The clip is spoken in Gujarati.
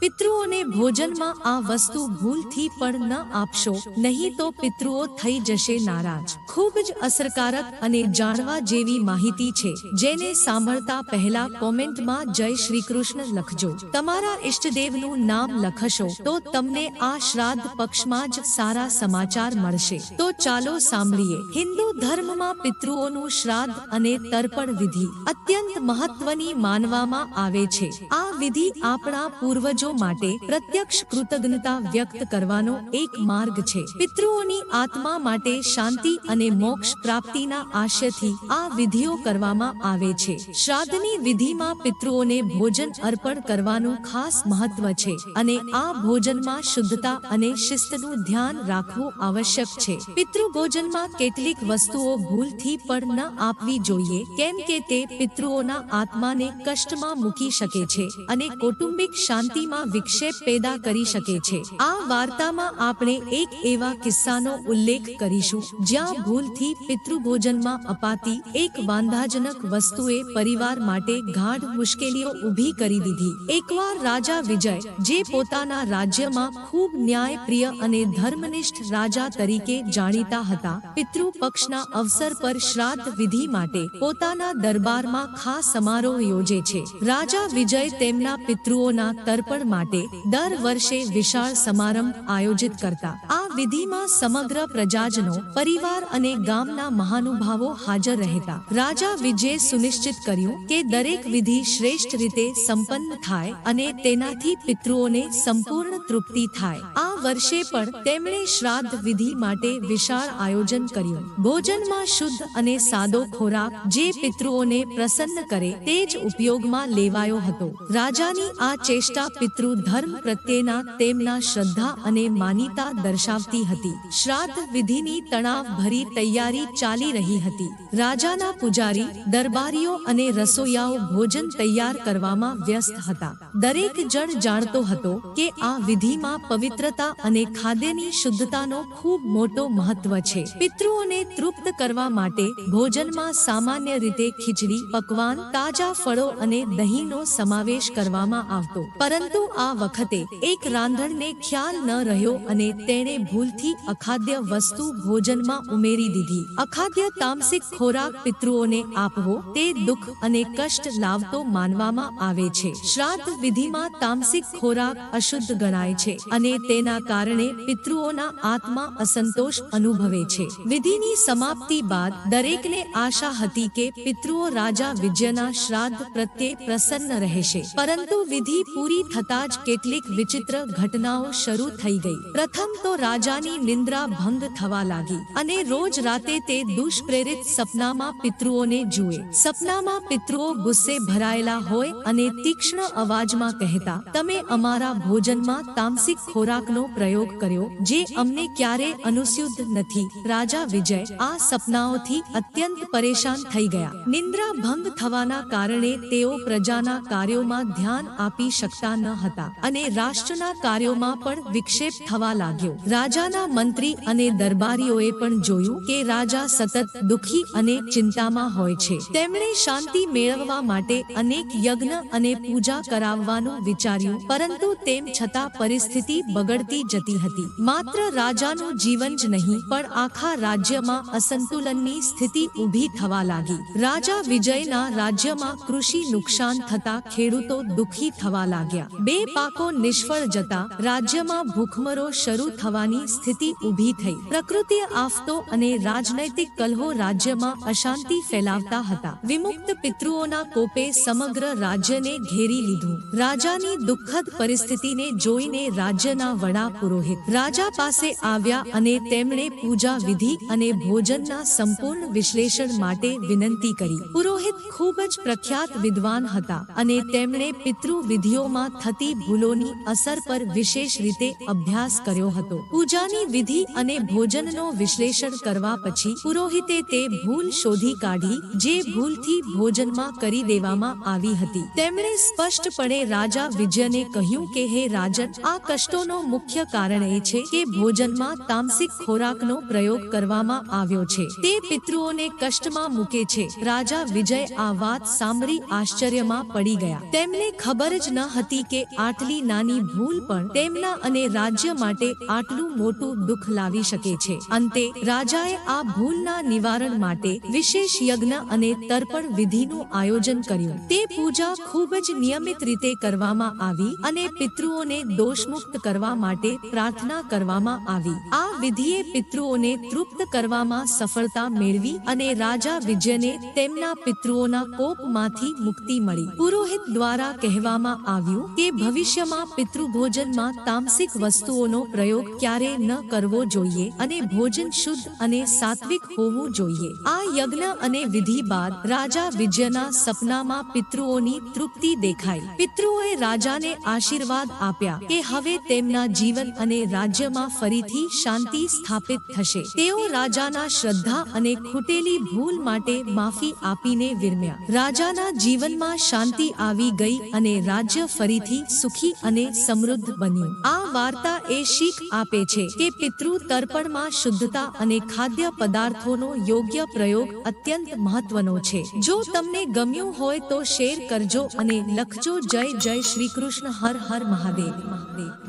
પિતૃઓને ભોજનમાં આ વસ્તુ ભૂલથી પણ ન આપશો, નહીં તો પિતૃઓ થઈ જશે નારાજ. ખૂબ જ અસરકારક અને જાણવા જેવી માહિતી છે, જેને સાંભળતા પહેલા કોમેન્ટમાં જય શ્રી કૃષ્ણ લખજો. તમારા ઈષ્ટદેવનું નામ લખશો, તો તમને આ શ્રાદ્ધ પક્ષમાં જ સારા સમાચાર મળશે. તો ચાલો સાંભળીએ. હિન્દુ ધર્મમાં પિતૃઓનું શ્રાદ્ધ અને તર્પણ વિધિ અત્યંત મહત્વની માનવામાં આવે છે. આ વિધિ આપણા પૂર્વજો માટે પ્રત્યક્ષ કૃતજ્ઞતા વ્યક્ત કરવાનો એક માર્ગ છે. પિતૃઓની આત્મા માટે શાંતિ અને મોક્ષ પ્રાપ્તિના આશયથી આ વિધિઓ કરવામાં આવે છે. શ્રાદ્ધની વિધિમાં પિતૃઓને ભોજન અર્પણ કરવાનું ખાસ મહત્વ છે અને આ ભોજનમાં શુદ્ધતા અને શિસ્તનું ધ્યાન રાખવું આવશ્યક છે. પિતૃ ભોજનમાં કેટલીક વસ્તુઓ ભૂલથી પણ ન આપવી જોઈએ, કેમ કે તે પિતૃઓના આત્માને કષ્ટમાં મૂકી શકે છે અને કૌટુંબિક શાંતિમાં વિક્ષેપ પેદા કરી શકે છે. આ વાર્તામાં આપણે એક એવા કિસ્સાનો ઉલ્લેખ કરીશું, જ્યાં ભૂલથી પિતૃભોજનમાં અપાતી એક વાંધાજનક વસ્તુએ પરિવાર માટે ગાઢ મુશ્કેલીઓ ઊભી કરી દીધી. એકવાર રાજા વિજય, જે પોતાના રાજ્યમાં ખૂબ ન્યાયપ્રિય અને ધર્મનિષ્ઠ રાજા તરીકે જાણીતા હતા પિતૃ પક્ષના અવસર પર શ્રાદ્ધ વિધિ માટે પોતાના દરબારમાં ખાસ સમારોહ યોજે છે. રાજા વિજય તેમના પિતૃઓના તર્પણ માટે દર વર્ષે વિશાળ સમારંભ આયોજિત કરતા. આ વિધિમાં સમગ્ર પ્રજાજનો, પરિવાર અને ગામના મહાનુભાવો હાજર રહેતા. રાજા વિજય સુનિશ્ચિત કર્યું કે દરેક વિધિ શ્રેષ્ઠ રીતે સંપન્ન થાય અને તેનાથી પિતૃઓને સંપૂર્ણ તૃપ્તિ થાય. આ વર્ષે પણ તેમણે શ્રાદ્ધ વિધિ માટે વિશાળ આયોજન કર્યું. ભોજનમાં શુદ્ધ અને સાદો ખોરાક જે પિતૃઓને પ્રસન્ન કરે તે જ ઉપયોગમાં લેવાયો હતો. રાજાની આ ચેષ્ટા પિતૃ ધર્મ પ્રત્યેના તેમના શ્રદ્ધા અને માનીતા દર્શાવતી હતી. શ્રાદ્ધ વિધિની તણાવ ભરી તૈયારી ચાલી રહી હતી. રાજાના પુજારી, દરબારીઓ અને રસોઈયાઓ ભોજન તૈયાર કરવામાં વ્યસ્ત હતા. દરેક જણ જાણતો હતો કે આ વિધિમાં પવિત્રતા અને ખાદ્યની શુદ્ધતાનો ખૂબ મોટો મહત્વ છે. પિતૃઓને તૃપ્ત કરવા માટે ભોજનમાં સામાન્ય રીતે ખીચડી, પકવાન, તાજા ફળો અને દહીંનો સમાવેશ કરવામાં આવતો. પરંતુ આ વખતે એક રાંધણને ખ્યાલ ન રહ્યો અને તેણે ભૂલથી અખાદ્ય વસ્તુ ભોજનમાં ઉમેરી દીધી. અખાદ્ય તામસિક ખોરાક પિતૃઓને આપવો તે દુઃખ અને કષ્ટ લાવતો માનવામાં આવે છે. શ્રાદ્ધ વિધિમાં તામસિક ખોરાક અશુદ્ધ ગણાય છે અને તેના કારણે પિતૃઓના આત્મા અસંતોષ અનુભવે છે. વિધિની સમાપ્તિ બાદ દરેકને આશા હતી કે પિતૃઓ રાજા વિજયના શ્રાદ્ધ પ્રત્યે પ્રસન્ન રહેશે. પરંતુ વિધિ પૂરી થતા જ કેટલીક વિચિત્ર ઘટનાઓ શરૂ થઈ ગઈ. પ્રથમ તો રાજાની નિંદ્રા ભંગ થવા લાગી અને રોજ રાતે તે દુષ્પ્રેરિત સપનામાં પિતૃઓને જુએ. સપનામાં પિતૃઓ ગુસ્સે ભરાયેલા હોય અને તીક્ષ્ણ અવાજમાં કહેતા, તમે અમારા ભોજનમાં તામસિક ખોરાકનો પ્રયોગ કર્યો જે અમને ક્યારે અનુસ્યુદ્ધ નથી. રાજા વિજય આ સપનાઓથી અત્યંત પરેશાન થઈ ગયા. નિંદ્રા ભંગ થવાના કારણે તેઓ પ્રજાના કાર્યોમાં ધ્યાન આપી શકતા ન હતા અને રાષ્ટ્રના કાર્યોમાં પણ વિક્ષેપ થવા લાગ્યો. રાજાના મંત્રી અને દરબારીઓએ પણ જોયું કે રાજા સતત દુખી અને ચિંતામાં હોય છે. તેમણે શાંતિ મેળવવા માટે અનેક યજ્ઞ અને પૂજા કરાવવાનું વિચાર્યું, પરંતુ તેમ છતાં પરિસ્થિતિ બગડતી જતી હતી. માત્ર રાજાનું જીવન જ નહીં, પણ આખા રાજ્યમાં અસંતુલનની સ્થિતિ ઊભી થવા લાગી. રાજા વિજયના રાજ્યમાં કૃષિ નુકસાન થતા ખેડૂતો દુઃખી થવા લાગ્યા. બે પાકો નિષ્ફળ જતા રાજ્યમાં ભૂખમરો શરૂ થવાની સ્થિતિ ઊભી થઈ. પ્રકૃતિ આફતો અને રાજનૈતિક કલહો રાજ્યમાં અશાંતિ ફેલાવતા હતા. વિમુક્ત પિતૃઓના કોપે સમગ્ર રાજ્યને ઘેરી લીધું. રાજાની દુઃખદ પરિસ્થિતિને જોઈને રાજ્યના વડા પુરોહિત રાજા પાસે આવ્યા અને તેમણે પૂજા વિધિ અને ભોજનના સંપૂર્ણ વિશ્લેષણ માટે વિનંતી કરી. પુરોહિત ખૂબ જ પ્રખ્યાત વિદ્વાન હતા અને તેમણે પિતૃ વિધિઓમાં થતી ભૂલોની અસર પર વિશેષ રીતે અભ્યાસ કર્યો હતો. પૂજાની વિધિ અને ભોજનનો વિશ્લેષણ કરવા પછી પુરોહિતે તે ભૂલ શોધી કાઢી, જે ભૂલથી ભોજનમાં કરી દેવામાં આવી હતી. તેમણે સ્પષ્ટપણે રાજા વિજયને કહ્યું કે, હે રાજન, આ કષ્ટોનો મુખ્ય મુખ્ય કારણ એ છે કે ભોજનમાં તામસિક ખોરાકનો પ્રયોગ કરવામાં આવ્યો છે. તે પિતૃઓને કષ્ટમાં મૂકે છે. રાજા વિજય આ વાત સાંભળી આશ્ચર્યમાં પડી ગયા. તેમને ખબર જ ન હતી કે આટલી નાની ભૂલ પણ તેમના અને રાજ્ય માટે આટલું મોટું દુઃખ લાવી શકે છે. અંતે રાજાએ આ ભૂલના નિવારણ માટે વિશેષ યજ્ઞ અને તર્પણ વિધિનું આયોજન કર્યું. તે પૂજા ખૂબ જ નિયમિત રીતે કરવામાં આવી અને પિતૃઓને દોષમુક્ત કરવા માટે પ્રાર્થના કરવામાં આવી. આ વિધિએ પિતૃઓને તૃપ્ત કરવામાં સફળતા મેળવી અને રાજા વિજયને તેમના પિતૃઓના કોપમાંથી મુક્તિ મળી. પુરોહિત દ્વારા કહેવામાં આવ્યું કે ભવિષ્યમાં પિતૃભોજનમાં તામસિક વસ્તુઓનો પ્રયોગ ક્યારે ન કરવો જોઈએ અને ભોજન શુદ્ધ અને સાત્વિક હોવું જોઈએ. આ યજ્ઞ અને વિધિ બાદ રાજા વિજયના સપનામાં પિતૃઓની તૃપ્તિ દેખાઈ. પિતૃઓએ રાજાને આશીર્વાદ આપ્યા કે હવે તેમના જીવન અને રાજ્યમાં ફરીથી શાંતિ સ્થાપિત થશે. તેઓ રાજાના શ્રદ્ધા અને ખૂટેલી ભૂલ માટે માફી આપીને વિરમ્યા. રાજાના જીવનમાં શાંતિ આવી ગઈ અને રાજ્ય ફરીથી સુખી અને સમૃદ્ધ બન્યું. આ વાર્તા એ શીખ આપે છે કે પિતૃ તર્પણમાં શુદ્ધતા અને ખાદ્ય પદાર્થોનો યોગ્ય પ્રયોગ અત્યંત મહત્વનો છે. જો તમને ગમ્યું હોય તો શેર કરજો અને લખજો જય જય શ્રી કૃષ્ણ હર હર મહાદેવ. મહાદેવ